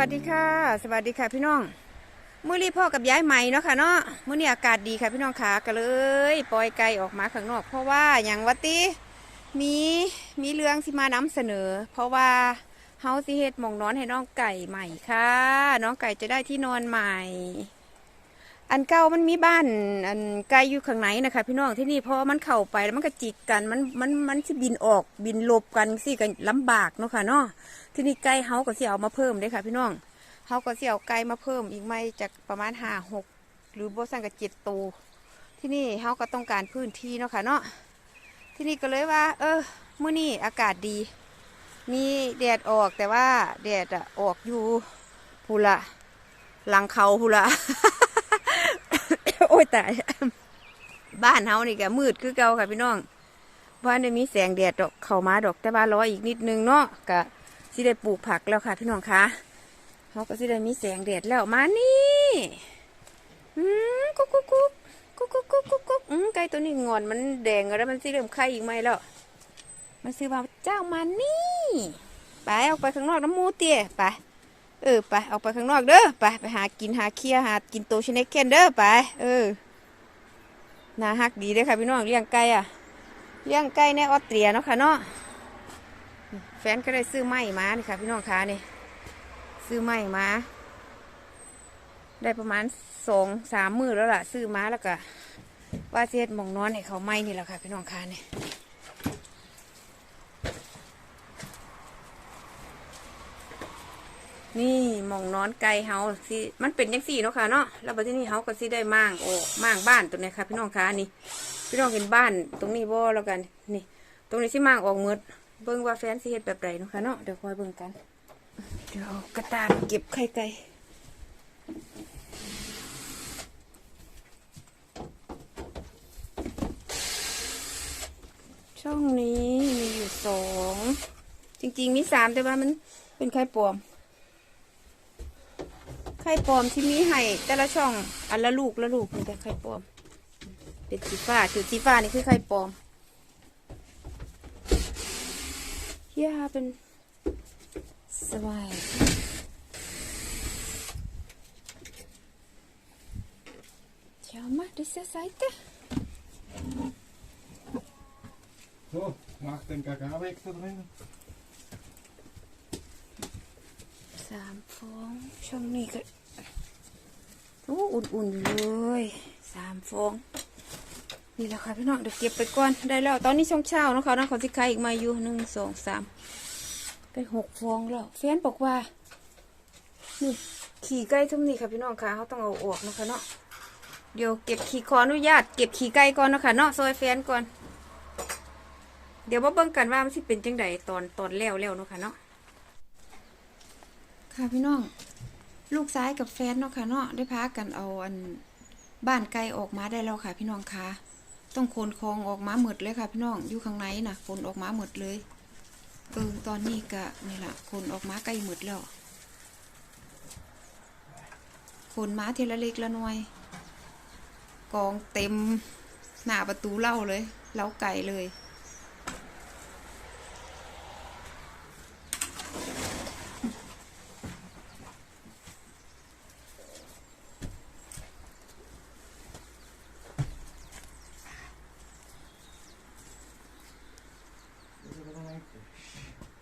วัสดีค่ะ สวัสดีค่ะพี่น้องมื่อรีพ่อกับย้ายใหม่เนาะค่ะเนาะมื่อนี้อากาศดีค่ะพี่น้องขาก็เลย ปล่อยไก่ออกมาข้างนอก เพราะว่าอย่างวัติมีมีเรื่องสิมานำเสนอ เพราะว่าเฮาสิเฮ็ดมองนอนให้น้องไก่ใหม่ค่ะ น้องไก่จะได้ที่นอนใหม่ อันเก่ามันมีบ้านอันไกลอยู่ข้างในนะคะพี่น้องที่นี่พอมันเข้าไปแล้วมันก็จิกกันมันมันมันสิบินออกบินลบกันสิกันลำบากเนาะค่ะเนาะที่นี่ไก่เฮาก็สิเอามาเพิ่มเด้ค่ะ พี่น้องเฮาก็สิเอาไก่มาเพิ่มอีกไม่จากประมาณห้าหกหรือบสังกับเจ็ดตัวที่นี่เฮาก็ต้องการพื้นที่เนาะค่ะเนาะที่นี่ก็เลยว่า เออมื้อนี้อากาศดี มีแดดออกแต่ว่าแดดอะออกอยู่พูละหลังเขาพูละ โอ้ยตาย บ้านเฮานี่ก็มืดคือเก่าค่ะพี่น้องบ้านได้มีแสงแดดดอกเข้ามาดอกแต่ว่าร้ออีกนิดนึงเนาะก็สิได้ปลูกผักแล้วค่ะ พี่น้องคะเฮาก็สิได้มีแสงแดดแล้วมานี่อืมกุ๊กกุ๊กกุ๊กกุ๊กกุ๊กกุ๊กกุ๊กกุ๊กอืมไก่ตัวนี้งอนมันแดงแล้วมันสิเริ่มไข่อีกไหมแล้วมันซื้อมาเจ้ามานี่ไปออกไปข้างนอกน้ำมูเตี้ยไป เออไปออกไปข้างนอกเด้อไปไปหากินหาเคี้ยหากินโตชิเนกเคนเด้อไป เออน่าฮักดีเด้ค่ะพี่น้องเลี้ยงไก่อะเลี้ยงไก่ในออสเตรียเนาะค่ะเนาะแฟนก็ได้ซื้อไม้มานี่ค่ะ พี่น้องคะนี่ซื้อไม้มาได้ประมาณสองสามมือแล้วล่ะ ซื้อมาแล้วก็ว่าเสียดมองนอนให้เขาไม้นี่แหละค่ะ พี่น้องคะนี่ นี่มองนอนไก่เฮาสิมันเป็นยังสี่เนาะค่ะเนาะแล้วบัดทีนี้เฮาก็สิได้ม่างโอ้ม่างบ้านตัวนี้ค่ะ พี่น้องคะนี่ พี่น้องเห็นบ้านตรงนี้บ่แล้วกันนี่ ตรงนี้สิม่างออกหมดเบิ่งว่าแฟนสิเฮ็ดแบบใดเนาะค่ะเนาะเดี๋ยวคอยเบิ่งกันเดี๋ยวกระตาเก็บไข่ไก่ช่องนี้มีอยู่สองจริงๆมีสามแต่ว่ามันเป็นไข่ปลอม ไข่ปลอมที่มีให้แต่ละช่องอันละลูกละลูกนี่แต่ไข่ปลอม เป็นสีฟ้าจุดสีฟ้านี่คือไข่ปลอมเฮียเป็นสบายเดี๋ยวมาดิเซไซต์ So, mach den Kakao weg da drin. สามฟองช่องนี้ก็โอ้อุ่นๆอยู่เลยสามฟองนี่แหละค่ะพี่น้องเดี๋ยวเก็บไปก่อนได้แล้วตอนนี้ช่วงเช้านะคะนะเขาสิขายอีกมาอยู่หนึ่งสองสามได้หกฟองแล้วแฟนบอกว่านี่ขี่ไก่ทุ่มนี่ค่ะพี่น้องค่ะเขาต้องเอาออกนะคะเนาะเดี๋ยวเก็บขี่ขออนุญาต เก็บขี่ไก่ก่อนนะคะเนาะซอยแฟนก่อน เดี๋ยวมาเบิ่งกันว่ามันสิเป็นจังไดตอนตอนแล้วแล้วเนาะค่ะเนาะ ค่ะพี่น้อง ลูกซ้ายกับแฟนเนาะค่ะเนาะได้พากันเอาอันบ้านไก่ออกมาได้แล้วค่ะ พี่น้องค่ะต้องโคนคองออกมาหมดเลยค่ะ พี่น้องอยู่ข้างในน่ะขนออกมาหมดเลยเออตอนนี้ก็นี่แหละขนออกมาใกล้หมดแล้วขนมาเทละเล็กละน้อย กองเต็มหน้าประตูเล่าเลย เล้าไก่เลย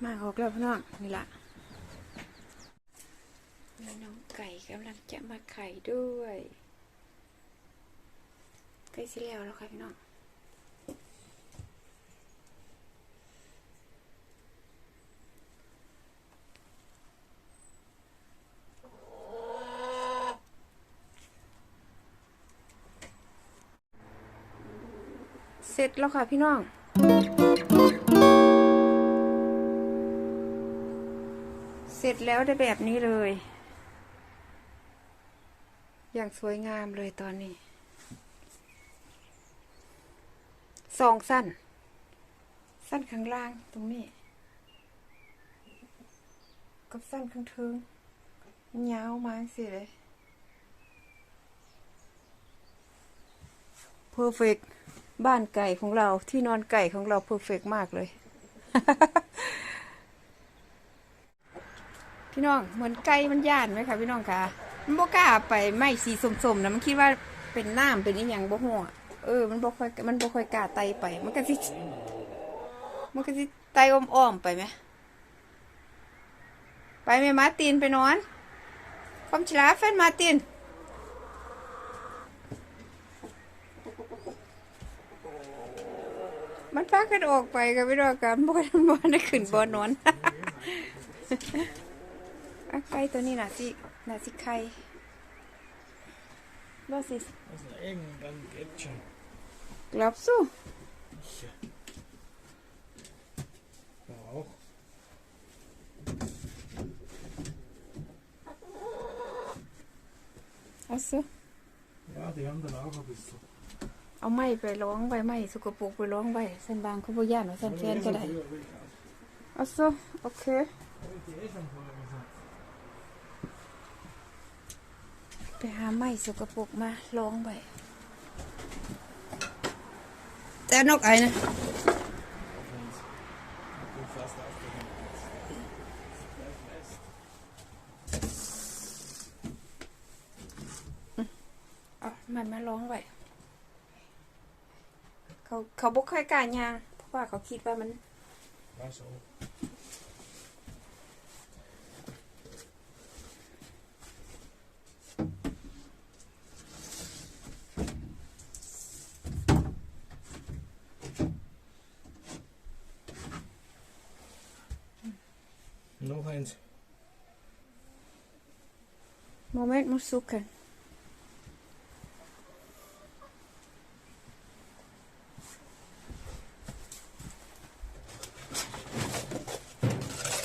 มาออกแล้วพี่น้องนี่ละมีน้องไก่กำลังจะมาไข่ด้วยใกล้สิแล้วแล้วค่ะพี่น้องเสร็จแล้วค่ะพี่น้อง ร็จแล้วได้แบบนี้เลย อย่างสวยงามเลยตอนนี้สองสั้น สั้นข้างล่างตรงนี้ กับสั้นข้างเทิงยาวมาสิเลยเพอร์เฟกบ้านไก่ของเราที่นอนไก่ของเราเพอร์เฟกมากเลย พี่น้องเหมือนไก่มันย่านไหมคะพี่น้องคะมันบกล้าไปไม่สีสมๆนะมันคิดว่าเป็นน้ำเป็นอีหยังบ่หัวเออมันบ่ค่อยมันบ่ค่อยกล้าไตไป มันก็สิมันก็สิไตอ้อมๆไปไหมไปไหมมาตินไปนอนคอมชลาเฟนมาตินมันพากันออกไปกับพี่น้องกันบ่บ่ได้ขึ้นบ่นอน อะไก่ตัวนี้น่ะสิน่ะสิไข่บ่สิ Das ist irgendein Gätchen. glaubst du Ja, auch. Ach so Ja, die haben dann auch ein bisschen. เอาไม้ไปร้องไว้ไม้สกปรกไปร้องไว้เส้นบางเขาบ่ย่านว่าเส้นแฟนก็ได้ Früher will ich auch. Ach so okay Hab ich dir eh schon vorher gesagt. ไป หาไม้สกปรกมาร้องไว้แต่นกไอ้นะ Ich bin fast aufgegangen. Bleib fest. เอามันมาร้องไว้เขาเขาบ่ค่อยกล้ายาง เพราะว่าเขาคิดว่ามัน Moment muss suchen.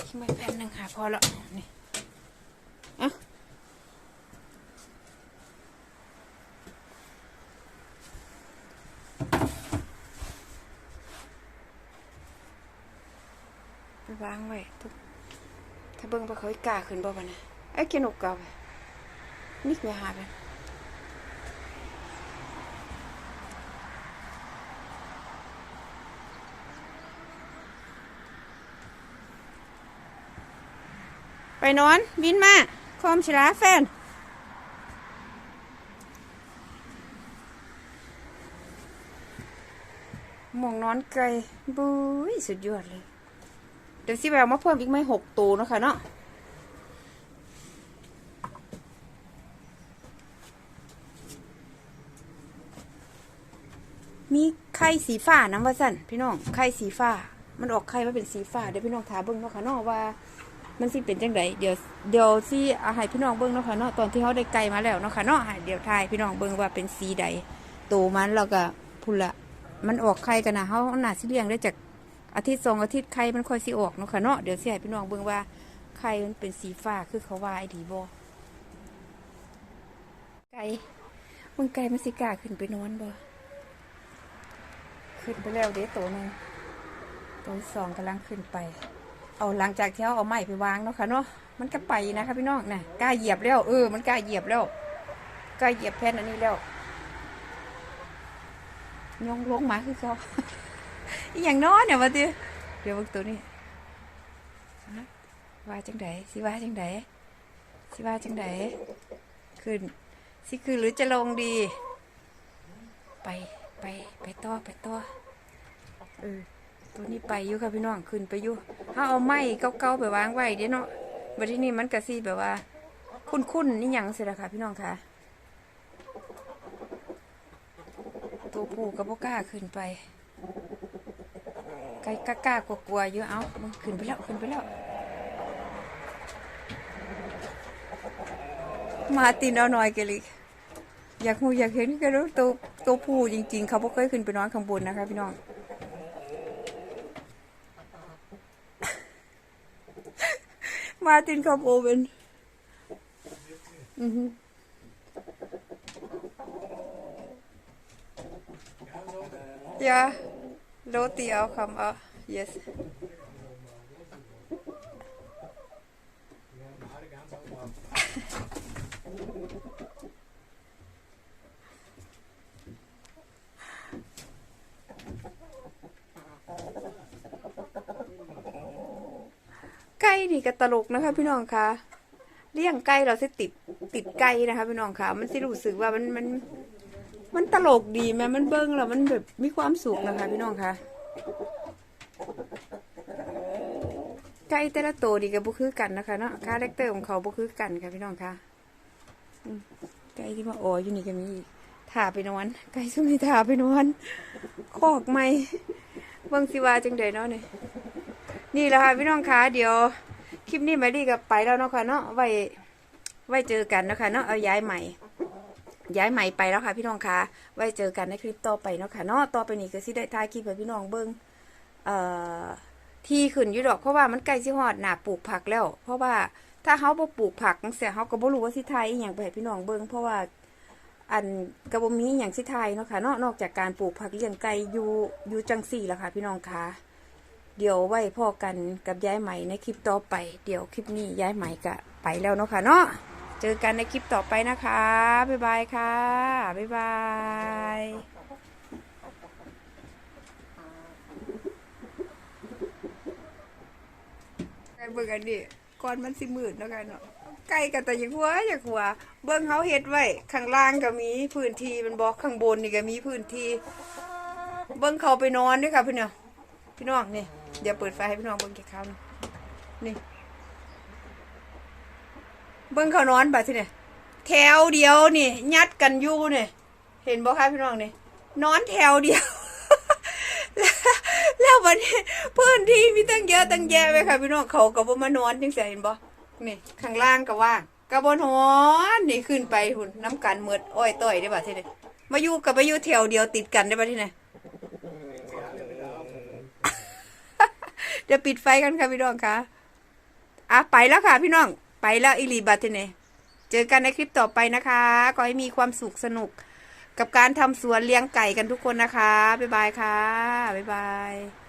Ich möchte แป๊บนึงค่ะพอละนี่อะไปวางไว้ทุกถ้าเบิ่งไปเขาอีกล้าขึ้นบ่ปะนะไอ้ยกินอกเก่าไป Nicht mehr haben. ไปนอนบินมาคอมชลาแฟนหมองนอนไกลบุ้ยสุดยอดเลย เดี๋ยวสิไปเอามาเพิ่มอีกไม่หกตัวนะคะเนาะ มี ไข่สีฟ้าน้ำว่าสั่นพี่น้องไข่สีฟ้า มันออกไข่มาเป็นสีฟ้าเดี๋ยวพี่น้องถามเบิ้งเนาะค่ะเนาะว่า มันสิเป็นจังไดเดี๋ยวเดี๋ยวสิเอาให้พี่น้องเบิ้งเนาะค่ะเนาะตอนที่เขาได้ไก่มาแล้วเนาะค่ะเนาะเดี๋ยวทายพี่น้องเบิ้งว่าเป็นสีใดโตมันแล้วก็พุ่นละมันออกไข่กันนะเขาหนาสิเลี้ยงได้จากอาทิตย์สองอาทิตย์ไข่มันค่อยสิออกเนาะค่ะเนาะเดี๋ยวสิให้พี่น้องเบิ้งว่าไข่มันเป็นสีฟ้าคือเขาว่าไอ้ดีบ่ไก่มึงไก่มันสิกาขึ้นไปนอนบ่ ขึ้นไปแล้วเด้ตัวหนึ่งตัวสองกำลังขึ้นไป เอาหลังจากที่เขาเอาไม้ไปวางเนาะค่ะเนาะมันก็ไปนะคะพี่น้องนะกล้าเหยียบแล้วเออมันกล้าเหยียบแล้วกล้าเหยียบแผ่นอันนี้แล้วยองลงมาคือเขาอหย่างน้อยเนี่ยวะติเดี๋ยวเบิ่งตัวนี้ว่าจังไดสิว่าจังไดสิว่าจังไดขึ้นสิขึ้นหรือจะลงดี ไป ไปไปต่อไปต่อเออตัวนี้ไปอยู่ค่ะพี่น้องขึ้นไปอยู่ถ้าเอาไม้เก่าๆไปวางไว้เดี๋ยวเนาะบัดทีนี้มันกะซีแบบว่า คุ้นๆนี่หยังเสร็จแล้วค่ะ พี่น้องค่ะตัวผู้กับพวกกล้าขึ้นไปไก่กล้าๆกลัวๆอยู่เอามันขึ้นไปแล้วขึ้นไปแล้ว มาตินเอาหน่อยเกลิกอยากหูอยากเห็นกันแล้วตัว ตัวผู้จริง ๆ เขาบ่เคยขึ้นไปนอนข้างบนนะคะพี่น้อง มาตินคาโบเป็นอือฮึยาโรตีเอาคำเอา yes นี่ก็ตลกนะคะ พี่น้องคะเลี้ยงไก่เราสิติดติดไก่นะคะ พี่น้องคะมันสิรู้สึกว่ามันมันมันตลกดีแม่มันเบิ้งแล้วมันแบบมีความสุขนะคะ พี่น้องคะไก่แต่ละตัวดีกับบุคือกันนะคะเนาะคาแรคเตอร์ของเขาบุคือกันค่ะพี่น้องคะไก่ที่มาอ๋ออยู่นี่ก็มีอีกถ่าไปนอนไก่ซุ่มนี่ถ่าไปนอนคอกไม่เบิ่งสิวาจังใดยเนาะนี่นี่แหละค่ะพี่น้องคะเดี๋ยว ลิปนี้มาดีกับไปแล้วเนาะค่ะเนาะไว้ไว้เจอกันนะคะเนาะเอาย้ายใหม่ ย้ายใหม่ไปแล้วค่ะ พี่น้องคะไว้เจอกันในคลิปต่อไปเนาะค่ะเนาะต่อไปนี้ก็สิได้ถ่ายคลิปให้พี่น้องเบิ่งเอ่อที่ขึ้นอยู่ดอกเพราะว่ามันใกล้สิฮอดหนาปลูกผักแล้ว เพราะว่าถ้าเฮาบ่ปลูกผักจังซี่เฮาก็บ่รู้ว่าสิถ่ายอีหยังไปให้พี่น้องเบิ่งเพราะว่าอันก็บ่มีหยังสิถ่ายเนาะค่ะเนาะนอกจากการปลูกผักเลี้ยงไก่อยู่อยู่จังซี่แล่ะค่ะ พี่น้องคะ เดี๋ยวไว้พอกันกับย้ายใหม่ในคลิปต่อไป เดี๋ยวคลิปนี้ย้ายใหม่ก็ไปแล้วเนาะค่ะเนาะเจอกันในคลิปต่อไปนะคะ บ๊ายบายค่ะ บ๊ายบายไก่เบิ่งอันนี้ก่อนมันสิมืดแล้วกันเนาะไก่กับแต่อยังหัวอยากหัว เบิ่งเขาเฮ็ดไว้ข้างล่างก็มีพื้นที่มันบอกข้างบนนี่ก็มีพื้นที่ เบิ่งเขาไปนอนด้วยค่ะพี่น้องพี่น้องนี่ เดี๋ยวเปิดไฟให้พี่น้องเบิ่งแค่คำนี่เบิ่งเขานอนบัดสิเนี่ยแถวเดียวนี่ยัดกันอยู่เนี่ยเห็นบ่คะพี่น้องนี่นอนแถวเดียว แล้ววันนี้พื้นที่มีตั้งเยอะตั้งแยะไปค่ะพี่น้องเขาก็บ่มานอนจังซี่เห็นบ่นี่ข้างล่างก็ว่างก็บ่นอนนี่ขึ้นไปหุ่นน้ำกันเมือดอ้อยต้อยได้บัดทีนี้มาอยู่กับมาอยู่แถวเดียวติดกันได้บัดทีนี้ เดี๋ยวปิดไฟกันค่ะพี่น้องค่ะอะไปแล้วค่ะพี่น้อง ไปแล้วอิลีบัตเทเนเจอกันในคลิปต่อไปนะคะขอให้มีความสุขสนุก กับการทำสวนเลี้ยงไก่กันทุกคนนะคะ บ๊ายบายค่ะ บ๊ายบาย